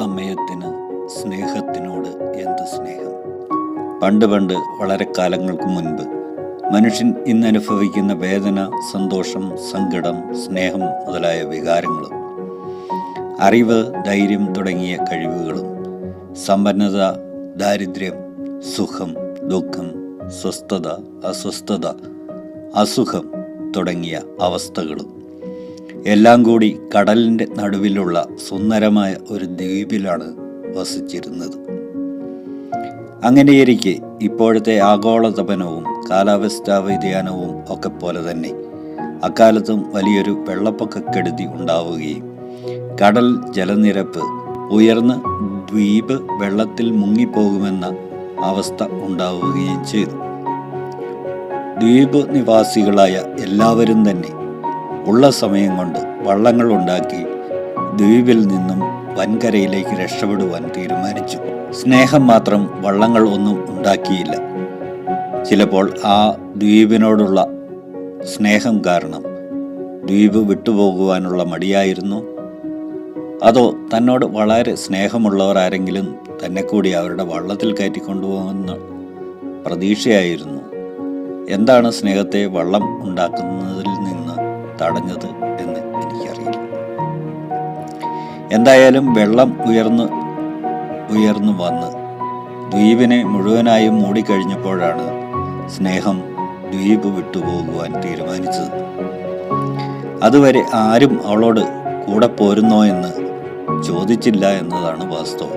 സമയത്തിന് സ്നേഹത്തിനോട് എന്ത് സ്നേഹം? പണ്ട് പണ്ട് വളരെ കാലങ്ങൾക്ക് മുൻപ് മനുഷ്യൻ ഇന്ന് അനുഭവിക്കുന്ന വേദന സന്തോഷം സങ്കടം സ്നേഹം മുതലായ വികാരങ്ങളും അറിവ് ധൈര്യം തുടങ്ങിയ കഴിവുകളും സമ്പന്നത ദാരിദ്ര്യം സുഖം ദുഃഖം സ്വസ്ഥത അസ്വസ്ഥത അസുഖം തുടങ്ങിയ അവസ്ഥകളും എല്ലാം കൂടി കടലിന്റെ നടുവിലുള്ള സുന്ദരമായ ഒരു ദ്വീപിലാണ് വസിച്ചിരുന്നത്. അങ്ങനെയിരിക്കെ ഇപ്പോഴത്തെ ആഗോളതപനവും കാലാവസ്ഥാ വ്യതിയാനവും ഒക്കെ പോലെ തന്നെ അക്കാലത്തും വലിയൊരു വെള്ളപ്പൊക്കക്കെടുതി ഉണ്ടാവുകയും കടൽ ജലനിരപ്പ് ഉയർന്ന് ദ്വീപ് വെള്ളത്തിൽ മുങ്ങിപ്പോകുമെന്ന അവസ്ഥ ഉണ്ടാവുകയും ചെയ്തു. ദ്വീപ് നിവാസികളായ എല്ലാവരും തന്നെ ഉള്ള സമയം കൊണ്ട് വള്ളങ്ങൾ ഉണ്ടാക്കി ദ്വീപിൽ നിന്നും വൻകരയിലേക്ക് രക്ഷപ്പെടുവാൻ തീരുമാനിച്ചു. സ്നേഹം മാത്രം വള്ളങ്ങൾ ഒന്നും ഉണ്ടാക്കിയില്ല. ചിലപ്പോൾ ആ ദ്വീപിനോടുള്ള സ്നേഹം കാരണം ദ്വീപ് വിട്ടുപോകുവാനുള്ള മടിയായിരുന്നു. അതോ തന്നോട് വളരെ സ്നേഹമുള്ളവർ ആരെങ്കിലും തന്നെ കൂടി അവരുടെ വള്ളത്തിൽ കയറ്റിക്കൊണ്ടുപോകുന്ന പ്രതീക്ഷയായിരുന്നു. എന്താണ് സ്നേഹത്തെ വള്ളം ഉണ്ടാക്കുന്നതിൽ തടഞ്ഞത് എന്ന് എനിക്കറിയില്ല. എന്തായാലും വെള്ളം ഉയർന്ന് ഉയർന്നു വന്ന് ദ്വീപിനെ മുഴുവനായും മൂടിക്കഴിഞ്ഞപ്പോഴാണ് സ്നേഹം ദ്വീപ് വിട്ടുപോകുവാൻ തീരുമാനിച്ചത്. അതുവരെ ആരും അവളോട് കൂടെ പോരുന്നോ എന്ന് ചോദിച്ചില്ല എന്നതാണ് വാസ്തവം.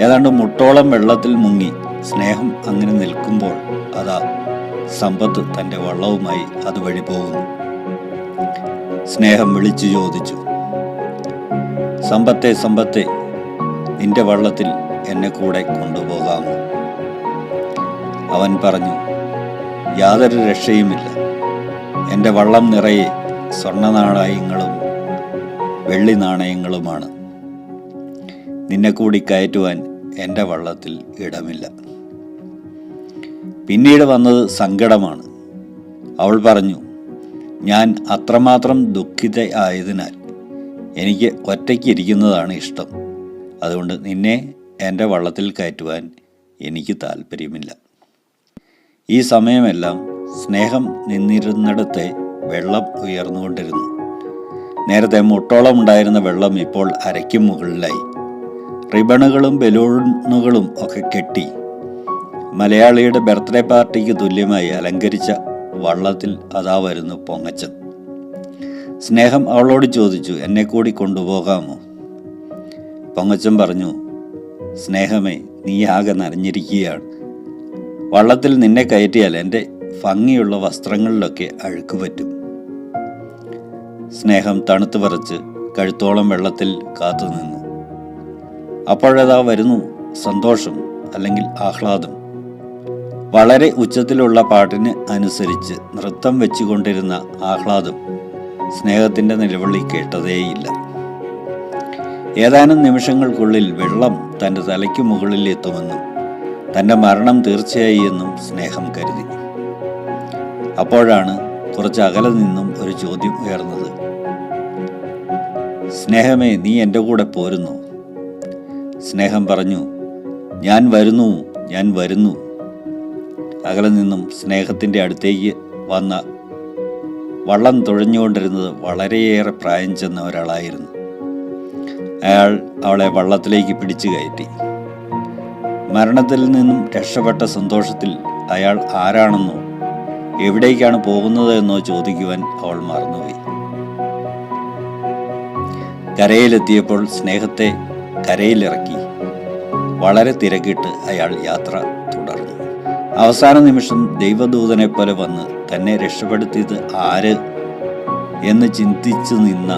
ഏതാണ്ട് മുട്ടോളം വെള്ളത്തിൽ മുങ്ങി സ്നേഹം അങ്ങനെ നിൽക്കുമ്പോൾ അതാ സമ്പത്ത് തന്റെ വള്ളവുമായി അതുവഴി പോകുന്നു. സ്നേഹം വിളിച്ചു ചോദിച്ചു. സമ്പത്തെ സമ്പത്തെ നിന്റെ വള്ളത്തിൽ എന്നെ കൂടെ കൊണ്ടുപോകാമോ? അവൻ പറഞ്ഞു യാതൊരു രക്ഷയുമില്ല. എന്റെ വള്ളം നിറയെ സ്വർണ നാണയങ്ങളും വെള്ളി നാണയങ്ങളുമാണ് നിന്നെ കൂടി കയറ്റുവാൻ എന്റെ വള്ളത്തിൽ ഇടമില്ല. പിന്നീട് വന്നത് സങ്കടമാണ്. അവൾ പറഞ്ഞു ഞാൻ അത്രമാത്രം ദുഃഖിത ആയതിനാൽ എനിക്ക് ഒറ്റയ്ക്ക് ഇരിക്കുന്നതാണ് ഇഷ്ടം. അതുകൊണ്ട് നിന്നെ എന്റെ വള്ളത്തിൽ കയറ്റുവാൻ എനിക്ക് താല്പര്യമില്ല ഈ സമയമെല്ലാം സ്നേഹം നിന്നിരുന്നിടത്തെ വെള്ളം ഉയർന്നുകൊണ്ടിരുന്നു. നേരത്തെ മുട്ടോളം ഉണ്ടായിരുന്ന വെള്ളം ഇപ്പോൾ അരയ്ക്കും മുകളിലായി. റിബണുകളും ബലൂണുകളും ഒക്കെ കെട്ടി. മലയാളിയുടെ ബർത്ത്ഡേ പാർട്ടിക്ക് തുല്യമായി അലങ്കരിച്ച വള്ളത്തിൽ അതാ വരുന്നു പൊങ്ങച്ചൻ. സ്നേഹം അവളോട് ചോദിച്ചു എന്നെ കൂടി കൊണ്ടുപോകാമോ? പൊങ്ങച്ചൻ പറഞ്ഞു സ്നേഹമേ നീ ആകെ നനഞ്ഞിരിക്കുകയാണ്. വള്ളത്തിൽ നിന്നെ കയറ്റിയാൽ എന്റെ ഭംഗിയുള്ള വസ്ത്രങ്ങളിലൊക്കെ അഴുക്ക് പറ്റും. സ്നേഹം തണുത്തു പറച്ച് കഴുത്തോളം വെള്ളത്തിൽ കാത്തുനിന്നു. അപ്പോഴതാ വരുന്നു സന്തോഷം അല്ലെങ്കിൽ ആഹ്ലാദം. വളരെ ഉച്ചത്തിലുള്ള പാട്ടിന് അനുസരിച്ച് നൃത്തം വെച്ചുകൊണ്ടിരുന്ന ആഹ്ലാദം സ്നേഹത്തിന്റെ നിലവിളി കേട്ടതേയില്ല. ഏതാനും നിമിഷങ്ങൾക്കുള്ളിൽ വെള്ളം തന്റെ തലയ്ക്ക് മുകളിൽ എത്തുമെന്നും തന്റെ മരണം തീർച്ചയായി എന്നും സ്നേഹം കരുതി. അപ്പോഴാണ് കുറച്ച് അകലെ നിന്നും ഒരു ചോദ്യം ഉയർന്നത്. സ്നേഹമേ നീ എന്റെ കൂടെ പോരുന്നു. സ്നേഹം പറഞ്ഞു ഞാൻ വരുന്നു ഞാൻ വരുന്നു. അകലെ നിന്നും സ്നേഹത്തിന്റെ അടുത്തേക്ക് വന്ന വള്ളം തുഴഞ്ഞുകൊണ്ടിരുന്നത് വളരെയേറെ പ്രായം ചെന്ന ഒരാളായിരുന്നു. അയാൾ അവളെ വള്ളത്തിലേക്ക് പിടിച്ചു കയറ്റി. മരണത്തിൽ നിന്നും രക്ഷപ്പെട്ട സന്തോഷത്തിൽ അയാൾ ആരാണെന്നോ എവിടേക്കാണ് പോകുന്നത് എന്നോ ചോദിക്കുവാൻ അവൾ മറന്നുപോയി. കരയിലെത്തിയപ്പോൾ സ്നേഹത്തെ കരയിലിറക്കി. വളരെ തിരക്കിട്ട് അയാൾ യാത്ര തുടർന്നു. അവസാന നിമിഷം ദൈവദൂതനെ പോലെ വന്ന് തന്നെ രക്ഷപ്പെടുത്തിയത് ആര് എന്ന് ചിന്തിച്ചു നിന്ന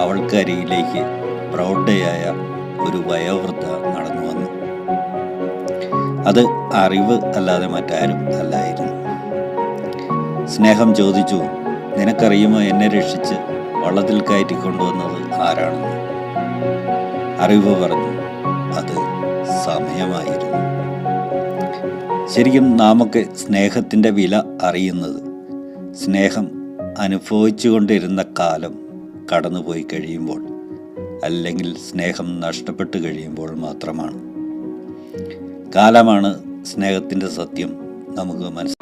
അവൾക്കരിയിലേക്ക് പ്രൗഢയായ ഒരു വയോവൃദ്ധ നടന്നു വന്നു. അത് അറിവ് അല്ലാതെ മറ്റാരും അല്ലായിരുന്നു. സ്നേഹം ചോദിച്ചു നിനക്കറിയുമോ എന്നെ രക്ഷിച്ച് വള്ളത്തിൽ കയറ്റി കൊണ്ടുവന്നത് ആരാണെന്ന്? അറിവ് പറഞ്ഞു അത് സമയമായിരുന്നു. ശരിക്കും നാമൊക്കെ സ്നേഹത്തിന്റെ വില അറിയുന്നത്. സ്നേഹം അനുഭവിച്ചുകൊണ്ടിരുന്ന കാലം കടന്നുപോയി കഴിയുമ്പോൾ അല്ലെങ്കിൽ സ്നേഹം നഷ്ടപ്പെട്ട് കഴിയുമ്പോൾ മാത്രമാണ്. കാലമാണ് സ്നേഹത്തിന്റെ സത്യം നമുക്ക് മനസ്സിലാക്കാം